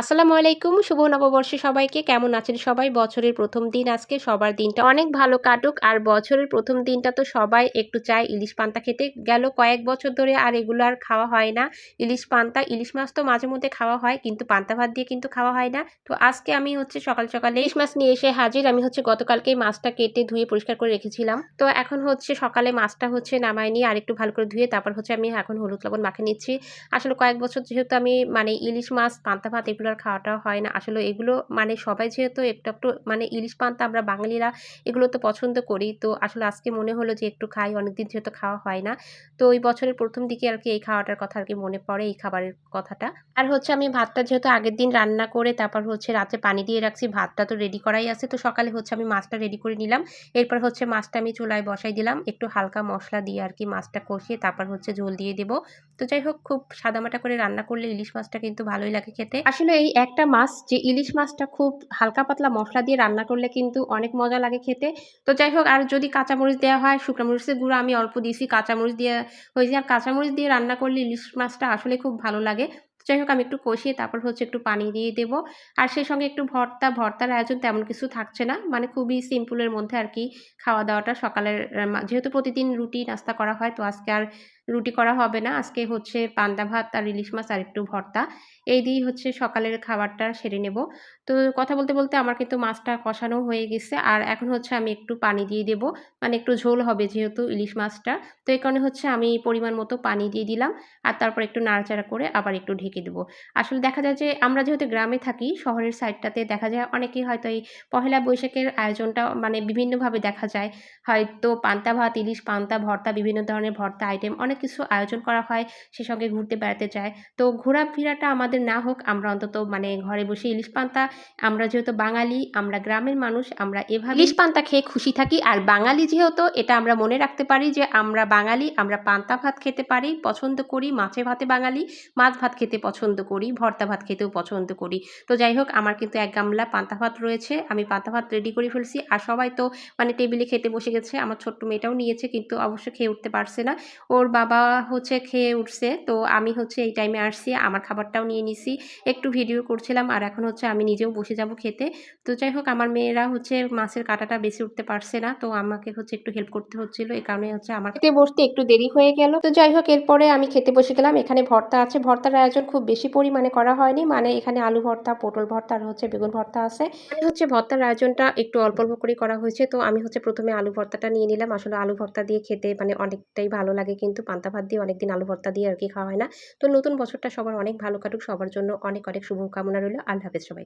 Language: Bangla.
আসসালামু আলাইকুম, শুভ নববর্ষ সবাইকে। কেমন আছেন সবাই? বছরের প্রথম দিন আজকে, সবার দিনটা অনেক ভালো কাটুক। আর বছরের প্রথম দিনটা তো সবাই একটু চায় ইলিশ পান্তা খেতে। গেল কয়েক বছর ধরে আর এগুলো আর খাওয়া হয় না। ইলিশ পান্তা, ইলিশ মাছ তো মাঝে মধ্যে খাওয়া হয়, কিন্তু পান্তা ভাত দিয়ে কিন্তু খাওয়া হয় না। তো আজকে আমি হচ্ছে সকাল সকালে ইলিশ মাছ নিয়ে এসে হাজির। আমি হচ্ছে গতকালকে মাছটা কেটে ধুয়ে পরিষ্কার করে রেখেছিলাম। তো এখন হচ্ছে সকালে মাছটা হচ্ছে নামায় নিয়ে আর একটু ভালো করে ধুয়ে তারপর হচ্ছে আমি এখন হলুদ লবণ মাখে নিচ্ছি। আসলে কয়েক বছর যেহেতু আমি মানে ইলিশ মাছ, পান্তা ভাত এগুলো আর খাওয়াটা হয় না। আসলে এগুলো মানে সবাই যেহেতু একটু একটু মানে ইলিশ পান্তা আমরা বাঙালিরা এগুলো তো পছন্দ করি। তো আসলে আজকে মনে হলো যে একটু খাই, অনেকদিন যেহেতু খাওয়া হয় না। তো ওই বছরের প্রথম দিকে আর কি এই খাওয়াটার কথা আর কি মনে পড়ে এই খাবারের কথাটা। আর হচ্ছে আমি ভাতটা যেহেতু আগের দিন রান্না করে তারপর হচ্ছে রাতে পানি দিয়ে রাখছি, ভাতটা তো রেডি করাই আছে। তো সকালে হচ্ছে আমি মাছটা রেডি করে নিলাম। এরপর হচ্ছে মাছটা আমি চুলায় বসাই দিলাম। একটু হালকা মশলা দিয়ে আর কি মাছটা কষিয়ে তারপর হচ্ছে ঝোল দিয়ে দেবো। তো যাই হোক, খুব সাদামাটা করে রান্না করলে ইলিশ মাছটা কিন্তু ভালোই লাগে খেতে। আসলে এই একটা মাছ, যে ইলিশ মাছটা খুব হালকা পাতলা মশলা দিয়ে রান্না করলে কিন্তু অনেক মজা লাগে খেতে। তো যাই হোক, আর যদি কাঁচামরিচ দেওয়া হয়, শুকনো মরিচের গুঁড়ো আমি অল্প দিয়েছি, কাঁচামরিচ দিয়ে হয়েছে। আর কাঁচামরিচ দিয়ে রান্না করলে ইলিশ মাছটা আসলে খুব ভালো লাগে। যাই হোক, আমি একটু কষিয়ে তারপর হচ্ছে একটু পানি দিয়ে দেব। আর সেই সঙ্গে একটু ভর্তা, ভর্তার আয়োজন তেমন কিছু থাকছে না। মানে খুবই সিম্পলের মধ্যে আর কি খাওয়া দাওয়াটা সকালের, যেহেতু প্রতিদিন রুটি, নাস্তা করা হয়, তো আজকে আর রুটি করা হবে না। আজকে হচ্ছে পান্তা ভাত আর ইলিশ মাছ আর একটু ভর্তা। এই দিয়েই হচ্ছে সকালের খাবারটা সেরে নেব। তো কথা বলতে বলতে আমার কিন্তু মাছটা কষানো হয়ে গেছে। আর এখন হচ্ছে আমি একটু পানি দিয়ে দেব। মানে একটু ঝোল হবে যেহেতু ইলিশ মাছটা। তো এই কারণে হচ্ছে আমি পরিমাণ মতো পানি দিয়ে দিলাম। আর তারপর একটু নাড়াচাড়া করে আবার একটু ঢেকে দেবো। আসলে দেখা যায় যে আমরা যেহেতু গ্রামে থাকি, শহরের সাইডটাতে দেখা যায় অনেকেই হয়তো এই পহেলা বৈশাখের আয়োজনটা মানে বিভিন্নভাবে দেখা যায়। হয়তো পান্তা ভাত, ইলিশ, পান্তা, ভর্তা, বিভিন্ন ধরনের ভর্তা আইটেম অনেক কিছু আয়োজন করা হয়, সে সঙ্গে ঘুরতে বেড়াতে যায়। তো ঘোরাফেরাটা আমাদের না হোক, আমরা অন্তত মানে ঘরে বসে ইলিশ পান্তা, আমরা যেহেতু বাঙালি, আমরা গ্রামের মানুষ, আমরা এভাবে ইলিশ পান্তা খেয়ে খুশি থাকি। আর বাঙালি যেহেতু, এটা আমরা মনে রাখতে পারি যে আমরা বাঙালি, আমরা পান্তা ভাত খেতে পারি, পছন্দ করি মাছে ভাতে বাঙালি, মাছ ভাত খেতে পছন্দ করি, ভর্তা ভাত খেতেও পছন্দ করি। তো যাই হোক, আমার কিন্তু এক গামলা পান্তা ভাত রয়েছে, আমি পান্তা ভাত রেডি করে ফেলছি। আর সবাই তো মানে টেবিলে খেতে বসে গেছে, আমার ছোট্ট মেয়েটাও নিয়েছে, কিন্তু অবশ্য খেয়ে উঠতে পারছে না। ওর বাবা হচ্ছে খেয়ে উঠছে। তো আমি হচ্ছে এই টাইমে আসছি, আমার খাবারটাও নিয়ে নিছি। একটু ভিডিও করছিলাম আর এখন হচ্ছে আমি নিজেও বসে যাব খেতে। তো যাই হোক, আমার মেয়েরা হচ্ছে মাছের কাঁটাটা বেশি উঠতে পারছে না। তো আমাকে হচ্ছে একটু হেল্প করতে হচ্ছিল এই কারণে হচ্ছে আমার খেতে বসতে একটু দেরি হয়ে গেল। তো যাই হোক, এরপরে আমি খেতে বসে গেলাম। এখানে ভর্তা আছে। ভর্তার আয়োজন খুব বেশি পরিমাণে করা হয়নি। মানে এখানে আলু ভর্তা, পটল ভর্তা আর হচ্ছে বেগুন ভর্তা আছে। মানে হচ্ছে ভর্তার আয়োজনটা একটু অল্প অল্প করে করা হয়েছে। তো আমি হচ্ছে প্রথমে আলু ভর্তাটা নিয়ে নিলাম। আসলে আলু ভর্তা দিয়ে খেতে মানে অনেকটাই ভালো লাগে কিন্তু পান্তা ভাত দিয়ে অনেকদিন আলু ভর্তা দিয়ে আর কি খাওয়া হয় না। তো নতুন বছরটা সবার অনেক ভালো কাটুক, সবার জন্য অনেক অনেক শুভকামনা রইল। আল্লাহ হাফেজ সবাই